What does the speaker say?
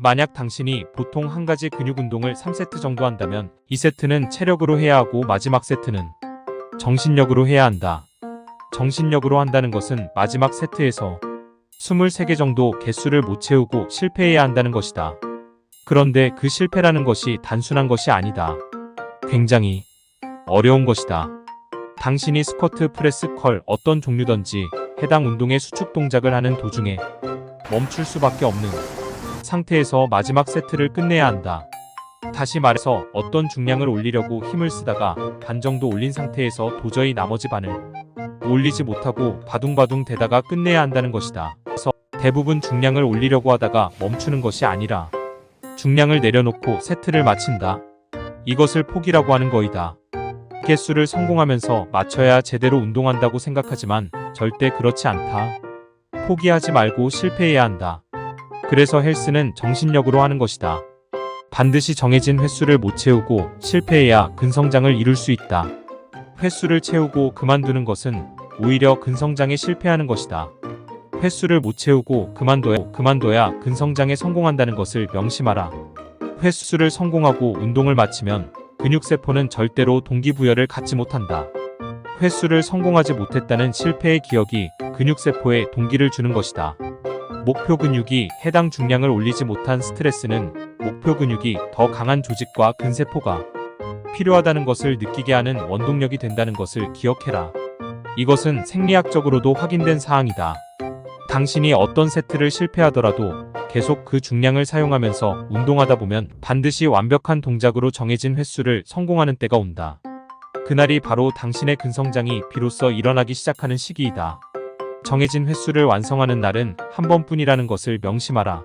만약 당신이 보통 한 가지 근육 운동을 3세트 정도 한다면 2세트는 체력으로 해야 하고 마지막 세트는 정신력으로 해야 한다. 정신력으로 한다는 것은 마지막 세트에서 23개 정도 개수를 못 채우고 실패해야 한다는 것이다. 그런데 그 실패라는 것이 단순한 것이 아니다. 굉장히 어려운 것이다. 당신이 스쿼트, 프레스, 컬 어떤 종류든지 해당 운동의 수축 동작을 하는 도중에 멈출 수밖에 없는 상태에서 마지막 세트를 끝내야 한다. 다시 말해서 어떤 중량을 올리려고 힘을 쓰다가 반 정도 올린 상태에서 도저히 나머지 반을 올리지 못하고 바둥바둥 대다가 끝내야 한다는 것이다. 그래서 대부분 중량을 올리려고 하다가 멈추는 것이 아니라 중량을 내려놓고 세트를 마친다. 이것을 포기라고 하는 거이다. 개수를 성공하면서 맞춰야 제대로 운동한다고 생각하지만 절대 그렇지 않다. 포기하지 말고 실패해야 한다. 그래서 헬스는 정신력으로 하는 것이다. 반드시 정해진 횟수를 못 채우고 실패해야 근성장을 이룰 수 있다. 횟수를 채우고 그만두는 것은 오히려 근성장에 실패하는 것이다. 횟수를 못 채우고 그만둬야, 그만둬야 근성장에 성공한다는 것을 명심하라. 횟수를 성공하고 운동을 마치면 근육세포는 절대로 동기부여를 갖지 못한다. 횟수를 성공하지 못했다는 실패의 기억이 근육세포에 동기를 주는 것이다. 목표 근육이 해당 중량을 올리지 못한 스트레스는 목표 근육이 더 강한 조직과 근세포가 필요하다는 것을 느끼게 하는 원동력이 된다는 것을 기억해라. 이것은 생리학적으로도 확인된 사항이다. 당신이 어떤 세트를 실패하더라도 계속 그 중량을 사용하면서 운동하다 보면 반드시 완벽한 동작으로 정해진 횟수를 성공하는 때가 온다. 그날이 바로 당신의 근성장이 비로소 일어나기 시작하는 시기이다. 정해진 횟수를 완성하는 날은 한 번뿐이라는 것을 명심하라.